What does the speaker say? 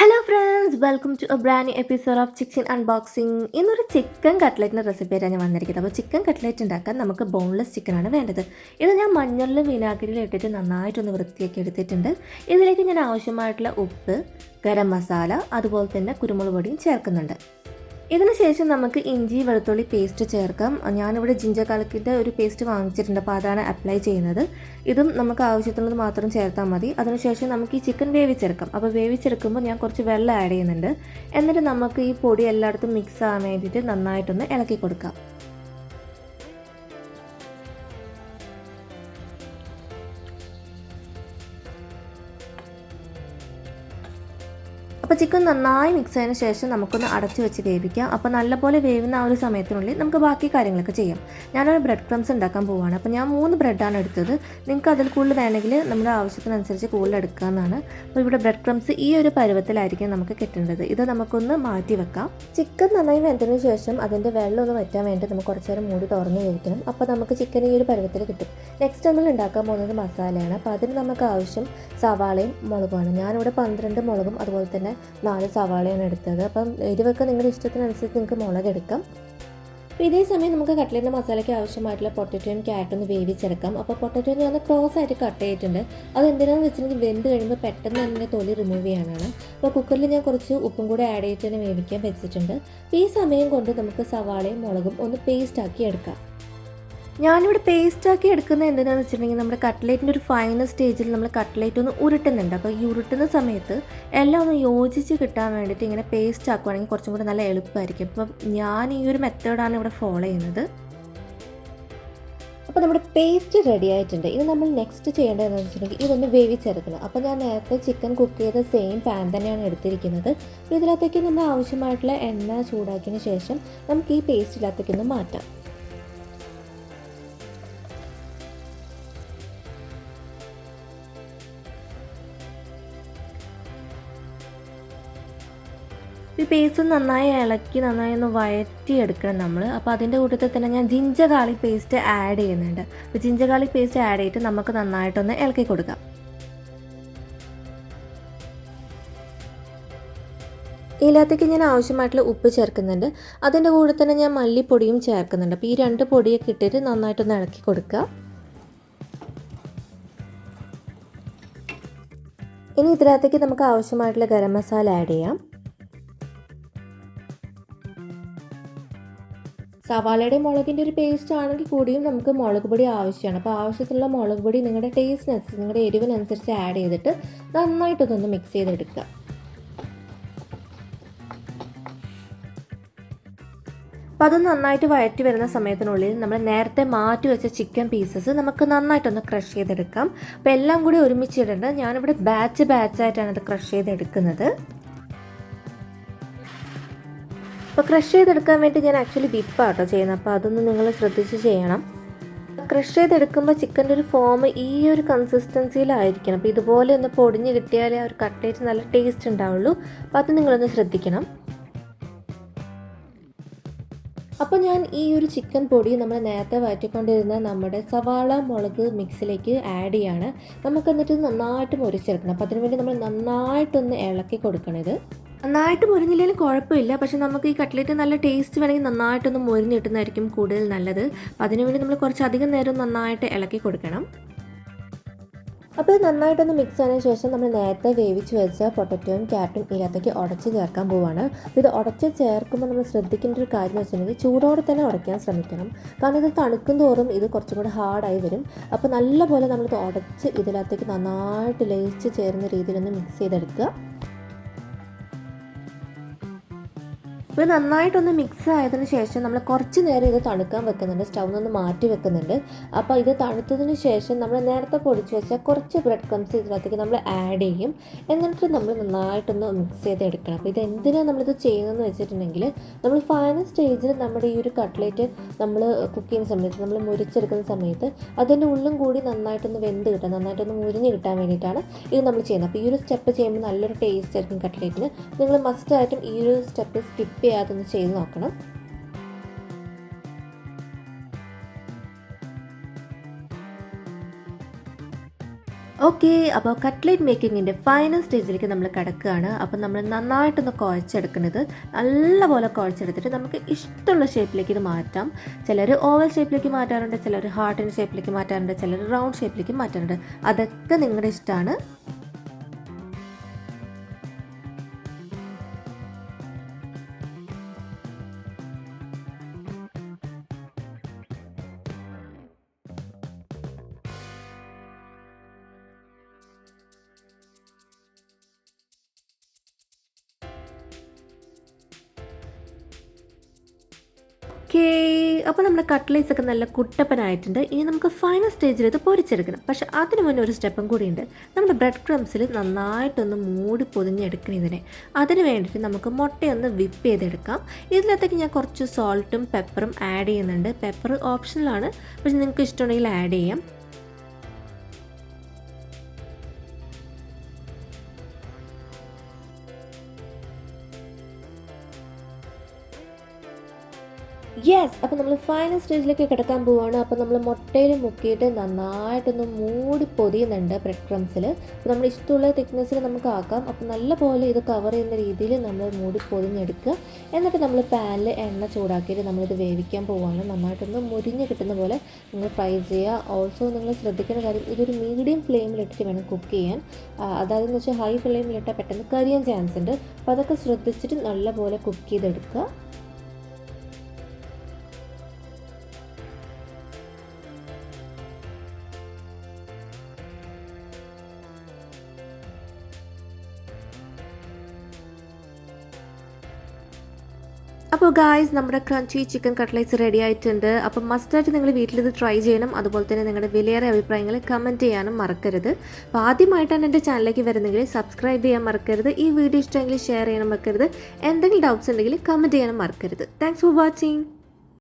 Hello friends welcome to a brand episode of chicken unboxing ഇന്നൊരു chicken കട്ട്ലറ്റിന്റെ റെസിപ്പിയാണ് ഞാൻ വന്നിരിക്കുന്നത്. അപ്പോൾ ചിക്കൻ കട്ട്ലറ്റ് ഉണ്ടാക്കാൻ നമുക്ക് ബോൺലെസ് ചിക്കനാണ് വേണ്ടത്. ഇത് ഞാൻ മഞ്ഞളിലും വിനാഗിരിയിലും ഇട്ടിട്ട് നന്നായിട്ടൊന്ന് വൃത്തിയാക്കി എടുത്തിട്ടുണ്ട്. ഇതിലേക്ക് ഞാൻ ആവശ്യമായിട്ടുള്ള ഉപ്പ് ഗരം മസാല അതുപോലെ തന്നെ കുരുമുളക് പൊടിയും ചേർക്കുന്നുണ്ട്. ഇതിന് ശേഷം നമുക്ക് ഇഞ്ചി വെളുത്തുള്ളി പേസ്റ്റ് ചേർക്കാം. ഞാനിവിടെ ജിഞ്ചർ കലക്കിന്റെ ഒരു പേസ്റ്റ് വാങ്ങിച്ചിട്ടുണ്ട്. അപ്പോൾ അതാണ് അപ്ലൈ ചെയ്യുന്നത്. ഇതും നമുക്ക് ആവശ്യത്തിനുള്ളത് മാത്രം ചേർത്താൽ മതി. അതിനുശേഷം നമുക്ക് ഈ ചിക്കൻ വേവിച്ചെടുക്കാം. അപ്പോൾ വേവിച്ചെടുക്കുമ്പോൾ ഞാൻ കുറച്ച് വെള്ളം ആഡ് ചെയ്യുന്നുണ്ട്. എന്നിട്ട് നമുക്ക് ഈ പൊടി എല്ലായിടത്തും മിക്സ് ആവാൻ വേണ്ടിയിട്ട് നന്നായിട്ടൊന്ന് ഇളക്കി കൊടുക്കാം. അപ്പോൾ ചിക്കൻ നന്നായി മിക്സ് ചെയ്തതിന് ശേഷം നമുക്കൊന്ന് അടച്ചു വെച്ച് വേവിക്കാം. അപ്പോൾ നല്ലപോലെ വേവുന്ന ആ ഒരു സമയത്തിനുള്ളിൽ നമുക്ക് ബാക്കി കാര്യങ്ങളൊക്കെ ചെയ്യാം. ഞാനൊരു ബ്രെഡ് ക്രംസ് ഉണ്ടാക്കാൻ പോവുകയാണ് അപ്പോൾ ഞാൻ മൂന്ന് ബ്രെഡാണ് എടുത്തത്. നിങ്ങൾക്ക് അതിൽ കൂടുതൽ വേണമെങ്കിൽ നമ്മുടെ ആവശ്യത്തിനനുസരിച്ച് കൂടുതൽ എടുക്കാമെന്നാണ് അപ്പോൾ ഇവിടെ ബ്രെഡ് ക്രംസ് ഈ ഒരു പരുവത്തിലായിരിക്കും നമുക്ക് കിട്ടേണ്ടത്. ഇത് നമുക്കൊന്ന് മാറ്റി വെക്കാം. ചിക്കൻ നന്നായി വെന്തതിന് ശേഷം അതിന്റെ വെള്ളം ഒന്ന് വറ്റാൻ വേണ്ടി നമുക്ക് കുറച്ച് നേരം മൂടി തുറന്ന് വേവിക്കണം. അപ്പോൾ നമുക്ക് ചിക്കൻ ഈ ഒരു പരുവത്തിൽ കിട്ടും. നെക്സ്റ്റ് നമ്മൾ ഉണ്ടാക്കാൻ പോകുന്നത് മസാലയാണ്. അപ്പോൾ അതിന് നമുക്ക് ആവശ്യം സവാളയും മുളകുമാണ്. ഞാനിവിടെ പന്ത്രണ്ട് മുളകും അതുപോലെ തന്നെ നാല് സവാളയാണ് എടുത്തത്. അപ്പം എരിവൊക്കെ നിങ്ങളുടെ ഇഷ്ടത്തിനനുസരിച്ച് നിങ്ങൾക്ക് മുളക് എടുക്കാം അപ്പോൾ ഇതേ സമയം നമുക്ക് കട്ട്ലറ്റിന്റെ മസാലയ്ക്ക് ആവശ്യമായിട്ടുള്ള പൊട്ടറ്റോയും ക്യാരറ്റും ഒന്ന് വേവിച്ചെടുക്കാം. അപ്പോൾ പൊട്ടറ്റോ ഞാൻ ക്രോസ് ആയിട്ട് കട്ട് ചെയ്തിട്ടുണ്ട്. അത് എന്തിനാണെന്ന് വെച്ചിട്ടുണ്ടെങ്കിൽ വെന്ത് കഴിയുമ്പോൾ പെട്ടെന്ന് തന്നെ തൊലി റിമൂവ് ചെയ്യാനാണ്. അപ്പോൾ കുക്കറിൽ ഞാൻ കുറച്ച് ഉപ്പും കൂടെ ആഡ് ചെയ്തിട്ട് തന്നെ വേവിക്കാൻ വെച്ചിട്ടുണ്ട്. ഈ സമയം കൊണ്ട് നമുക്ക് സവാളയും മുളകും ഒന്ന് പേസ്റ്റ് ആക്കി എടുക്കാം. ഞാനിവിടെ പേസ്റ്റാക്കി എടുക്കുന്നത് എന്തിനാണെന്ന് വെച്ചിട്ടുണ്ടെങ്കിൽ നമ്മുടെ കട്ട്ലേറ്റിന്റെ ഒരു ഫൈനൽ സ്റ്റേജിൽ നമ്മൾ കട്ട്ലേറ്റ് ഒന്ന് ഉരുട്ടുന്നുണ്ട്. അപ്പോൾ ഈ ഉരുട്ടുന്ന സമയത്ത് എല്ലാം ഒന്ന് യോജിച്ച് കിട്ടാൻ വേണ്ടിയിട്ട് ഇങ്ങനെ പേസ്റ്റ് ആക്കുവാണെങ്കിൽ കുറച്ചും കൂടി നല്ല എളുപ്പമായിരിക്കും. അപ്പം ഞാൻ ഈ ഒരു മെത്തേഡാണ് ഇവിടെ ഫോളോ ചെയ്യുന്നത്. അപ്പോൾ നമ്മുടെ പേസ്റ്റ് റെഡി ആയിട്ടുണ്ട്. ഇനി നമ്മൾ നെക്സ്റ്റ് ചെയ്യേണ്ടതെന്ന് വെച്ചിട്ടുണ്ടെങ്കിൽ ഇതൊന്ന് വേവിച്ചെടുക്കണം. അപ്പോൾ ഞാൻ നേരത്തെ ചിക്കൻ കുക്ക് ചെയ്ത സെയിം പാൻ തന്നെയാണ് എടുത്തിരിക്കുന്നത്. ഇതിനകത്തേക്ക് നമ്മൾ ആവശ്യമായിട്ടുള്ള എണ്ണ ചൂടാക്കിയതിന് ശേഷം നമുക്ക് ഈ പേസ്റ്റിനകത്തേക്ക് ഒന്ന് മാറ്റാം. ഈ പേസ്റ്റ് നന്നായി ഇളക്കി നന്നായി ഒന്ന് വഴറ്റിയെടുക്കണം നമ്മൾ അപ്പോൾ അതിന്റെ കൂട്ടത്തിൽ തന്നെ ഞാൻ ജിഞ്ച ഗാർലിക് പേസ്റ്റ് ആഡ് ചെയ്യുന്നുണ്ട്. അപ്പോൾ ജിഞ്ച ഗാർലിക് പേസ്റ്റ് ആഡ് ചെയ്തിട്ട് നമുക്ക് നന്നായിട്ടൊന്ന് ഇളക്കി കൊടുക്കാം. ഇതിനകത്തേക്ക് ഞാൻ ആവശ്യമായിട്ടുള്ള ഉപ്പ് ചേർക്കുന്നുണ്ട്. അതിന്റെ കൂടെ തന്നെ ഞാൻ മല്ലിപ്പൊടിയും ചേർക്കുന്നുണ്ട്. അപ്പോൾ ഈ രണ്ട് പൊടിയൊക്കെ ഇട്ടിട്ട് നന്നായിട്ടൊന്ന് ഇളക്കി കൊടുക്കുക ഇനി ഇതിനകത്തേക്ക് നമുക്ക് ആവശ്യമായിട്ടുള്ള ഗരം മസാല ആഡ് ചെയ്യാം. സവാളയുടെ മുളകിന്റെ ഒരു പേസ്റ്റ് ആണെങ്കിൽ കൂടിയും നമുക്ക് മുളക് പൊടി ആവശ്യമാണ്. അപ്പോൾ ആവശ്യത്തിലുള്ള മുളക് പൊടി നിങ്ങളുടെ ടേസ്റ്റിനനുസരിച്ച് നിങ്ങളുടെ എരിവിനനുസരിച്ച് ആഡ് ചെയ്തിട്ട് നന്നായിട്ടൊന്ന് മിക്സ് ചെയ്തെടുക്കുക. അപ്പോൾ അത് നന്നായിട്ട് വഴറ്റി വരുന്ന സമയത്തിനുള്ളിൽ നമ്മൾ നേരത്തെ മാറ്റി വെച്ച ചിക്കൻ പീസസ് നമുക്ക് നന്നായിട്ടൊന്ന് ക്രഷ് ചെയ്തെടുക്കാം. അപ്പോൾ എല്ലാം കൂടി ഒരുമിച്ച് ഒരുമിച്ചിടേണ്ട ഞാനിവിടെ ബാച്ച് ബാച്ചായിട്ടാണ് അത് ക്രഷ് ചെയ്തെടുക്കുന്നത്. അപ്പോൾ ക്രഷ് ചെയ്തെടുക്കാൻ വേണ്ടി ഞാൻ ആക്ച്വലി വിപ്പാണ് കേട്ടോ ചെയ്യുന്നത് അപ്പോൾ അതൊന്ന് നിങ്ങൾ ശ്രദ്ധിച്ച് ചെയ്യണം. ക്രഷ് ചെയ്തെടുക്കുമ്പോൾ ചിക്കന്റെ ഒരു ഫോം ഈ ഒരു കൺസിസ്റ്റൻസിയിലായിരിക്കണം അപ്പോൾ ഇതുപോലെ ഒന്ന് പൊടിഞ്ഞ് കിട്ടിയാലേ ആ ഒരു കട്ടേറ്റ് നല്ല ടേസ്റ്റ് ഉണ്ടാവുള്ളൂ. അപ്പോൾ അത് നിങ്ങളൊന്ന് ശ്രദ്ധിക്കണം. അപ്പോൾ ഞാൻ ഈ ഒരു ചിക്കൻ പൊടി നമ്മൾ നേരത്തെ വഴറ്റിക്കൊണ്ടിരുന്ന നമ്മുടെ സവാള മുളക് മിക്സിലേക്ക് ആഡ് ചെയ്യാണ്. നമുക്ക് എന്നിട്ട് നന്നായിട്ട് മുറിച്ചെടുക്കണം അപ്പോൾ അതിനുവേണ്ടി നമ്മൾ നന്നായിട്ടൊന്ന് ഇളക്കി കൊടുക്കണം ഇത്. നന്നായിട്ട് മുരിഞ്ഞില്ലെങ്കിലും കുഴപ്പമില്ല. പക്ഷേ നമുക്ക് ഈ കട്ട്ലറ്റ് നല്ല ടേസ്റ്റ് വേണമെങ്കിൽ നന്നായിട്ടൊന്ന് മുരിഞ്ഞ് കിട്ടുന്നതായിരിക്കും കൂടുതൽ നല്ലത്. അപ്പോൾ അതിനുവേണ്ടി നമ്മൾ കുറച്ചധികം നേരം നന്നായിട്ട് ഇളക്കി കൊടുക്കണം. അപ്പോൾ ഇത് നന്നായിട്ടൊന്ന് മിക്സ് ആയതിനു ശേഷം നമ്മൾ നേരത്തെ വേവിച്ച് വെച്ച പൊട്ടറ്റോയും ക്യാരറ്റും ഇതിനകത്തേക്ക് ഉടച്ച് ചേർക്കാൻ പോവാണ്. ഇത് ഉടച്ച് ചേർക്കുമ്പോൾ നമ്മൾ ശ്രദ്ധിക്കേണ്ട ഒരു കാര്യം എന്ന് വെച്ചിട്ടുണ്ടെങ്കിൽ ചൂടോടെ തന്നെ ഉടയ്ക്കാൻ ശ്രമിക്കണം. കാരണം ഇത് തണുക്കും തോറും ഇത് കുറച്ചും കൂടി ഹാർഡായി വരും. അപ്പോൾ നല്ലപോലെ നമ്മളിത് ഉടച്ച് ഇതിനകത്തേക്ക് നന്നായിട്ട് ലയിച്ച് ചേരുന്ന രീതിയിലൊന്ന് മിക്സ് ചെയ്തെടുക്കുക. ഇപ്പോൾ നന്നായിട്ടൊന്ന് മിക്സ് ആയതിനു ശേഷം നമ്മൾ കുറച്ച് നേരം ഇത് തണുക്കാൻ വെക്കുന്നുണ്ട്. സ്റ്റൗ നിന്ന് മാറ്റി വെക്കുന്നുണ്ട്. അപ്പോൾ ഇത് തണുത്തതിന് ശേഷം നമ്മൾ നേരത്തെ പൊടിച്ച് വെച്ച കുറച്ച് ബ്രെഡ് ക്രംസ് ഇതിനകത്തേക്ക് നമ്മൾ ആഡ് ചെയ്യും. എന്നിട്ട് നമ്മൾ നന്നായിട്ടൊന്ന് മിക്സ് ചെയ്ത് എടുക്കണം അപ്പോൾ ഇത് എന്തിനാണ് നമ്മളിത് ചെയ്യുന്നതെന്ന് വെച്ചിട്ടുണ്ടെങ്കിൽ നമ്മൾ ഫൈനൽ സ്റ്റേജിൽ നമ്മുടെ ഈ ഒരു കട്ട്ലേറ്റ് നമ്മൾ കുക്ക് ചെയ്യുന്ന സമയത്ത് നമ്മൾ മുരിച്ചെടുക്കുന്ന സമയത്ത് അതിന്റെ ഉള്ളും കൂടി നന്നായിട്ടൊന്ന് വെന്ത് കിട്ടാൻ നന്നായിട്ടൊന്ന് മുരിഞ്ഞ് കിട്ടാൻ വേണ്ടിയിട്ടാണ് ഇത് നമ്മൾ ചെയ്യുന്നത്. അപ്പോൾ ഈ ഒരു സ്റ്റെപ്പ് ചെയ്യുമ്പോൾ നല്ലൊരു ടേസ്റ്റ് ആയിരിക്കും കട്ട്ലേറ്റിന് നിങ്ങൾ മസ്റ്റായിട്ടും ഈ ഒരു സ്റ്റെപ്പ് സ്കിപ്പ് ചെയ്യാതൊന്ന് ചെയ്ത് നോക്കണം. ഓക്കെ അപ്പോൾ കട്ട്ലേറ്റ് മേക്കിങ്ങിന്റെ ഫൈനൽ സ്റ്റേജിലേക്ക് നമ്മൾ കിടക്കുകയാണ്. അപ്പോൾ നമ്മൾ നന്നായിട്ടൊന്ന് കുഴച്ചെടുക്കുന്നത്. നല്ലപോലെ കുഴച്ചെടുത്തിട്ട് നമുക്ക് ഇഷ്ടമുള്ള ഷേപ്പിലേക്ക് ഇത് മാറ്റാം. ചിലർ ഓവൽ ഷേപ്പിലേക്ക് മാറ്റാറുണ്ട് ചിലർ ഹാർട്ടിന്റെ ഷേപ്പിലേക്ക് മാറ്റാറുണ്ട് ചിലർ റൗണ്ട് ഷേപ്പിലേക്ക് മാറ്റാറുണ്ട്. അതൊക്കെ നിങ്ങളുടെ ഇഷ്ടമാണ്. ഓക്കേ അപ്പോൾ നമ്മുടെ കട്ട്ലേറ്റ്സ് ഒക്കെ നല്ല കുട്ടപ്പനായിട്ടുണ്ട്. ഇനി നമുക്ക് ഫൈനൽ സ്റ്റേജിൽ ഇത് പൊരിച്ചെടുക്കണം. പക്ഷെ അതിന് മുന്നേ ഒരു സ്റ്റെപ്പും കൂടിയുണ്ട്. നമ്മുടെ ബ്രെഡ് ക്രംസിൽ നന്നായിട്ടൊന്ന് മൂടി പൊതിഞ്ഞെടുക്കണം ഇതിനെ. അതിന് വേണ്ടിയിട്ട് നമുക്ക് മുട്ടയൊന്ന് വിപ്പ് ചെയ്തെടുക്കാം. ഇതിനകത്തേക്ക് ഞാൻ കുറച്ച് സോൾട്ടും പെപ്പറും ആഡ് ചെയ്യുന്നുണ്ട്. പെപ്പർ ഓപ്ഷണലാണ് പക്ഷെ നിങ്ങൾക്ക് ഇഷ്ടമുണ്ടെങ്കിൽ ആഡ് ചെയ്യാം. യെസ് അപ്പോൾ നമ്മൾ ഫൈനൽ സ്റ്റേജിലേക്ക് കിടക്കാൻ പോവുകയാണ് അപ്പോൾ നമ്മൾ മുട്ടയിൽ മുക്കിയിട്ട് നന്നായിട്ടൊന്ന് മൂടി പൊതിയുന്നുണ്ട് ബ്രെഡ് ക്രംസിൽ അപ്പോൾ നമ്മൾ ഇഷ്ടമുള്ള തിക്നെസ്സിൽ നമുക്ക് ആക്കാം. അപ്പോൾ നല്ല പോലെ ഇത് കവർ ചെയ്യുന്ന രീതിയിൽ നമ്മൾ മൂടി പൊതിഞ്ഞെടുക്കുക. എന്നിട്ട് നമ്മൾ പാനിൽ എണ്ണ ചൂടാക്കിയിട്ട് നമ്മളിത് വേവിക്കാൻ പോവുകയാണ് നന്നായിട്ടൊന്ന് മുരിഞ്ഞ് കിട്ടുന്ന പോലെ നിങ്ങൾ ഫ്രൈ ചെയ്യുക. ഓൾസോ നിങ്ങൾ ശ്രദ്ധിക്കേണ്ട കാര്യം ഇതൊരു മീഡിയം ഫ്ലെയിമിലിട്ടിട്ട് വേണം കുക്ക് ചെയ്യാൻ. അതായത് എന്ന് വെച്ചാൽ ഹൈ ഫ്ലെയിമിലിട്ടാൽ പെട്ടെന്ന് കരിയാൻ ചാൻസ് ഉണ്ട്. അപ്പോൾ അതൊക്കെ ശ്രദ്ധിച്ചിട്ട് നല്ലപോലെ കുക്ക് ചെയ്തെടുക്കുക. അപ്പോൾ ഗായ്സ് നമ്മുടെ ക്രഞ്ചി ചിക്കൻ കട്ട്ലേറ്റ്സ് റെഡി ആയിട്ടുണ്ട്. അപ്പോൾ മസ്റ്റായിട്ട് നിങ്ങൾ വീട്ടിലിത് ട്രൈ ചെയ്യണം. അതുപോലെ തന്നെ നിങ്ങളുടെ വിലയേറെ അഭിപ്രായങ്ങൾ കമന്റ് ചെയ്യാനും മറക്കരുത്. അപ്പോൾ ആദ്യമായിട്ടാണ് എന്റെ ചാനലിലേക്ക് വരുന്നെങ്കിൽ സബ്സ്ക്രൈബ് ചെയ്യാൻ മറക്കരുത്. ഈ വീഡിയോ ഇഷ്ടമെങ്കിൽ ഷെയർ ചെയ്യാൻ മറക്കരുത്. എന്തെങ്കിലും ഡൗട്ട്സ് ഉണ്ടെങ്കിൽ കമന്റ് ചെയ്യാനും മറക്കരുത്. Thanks for watching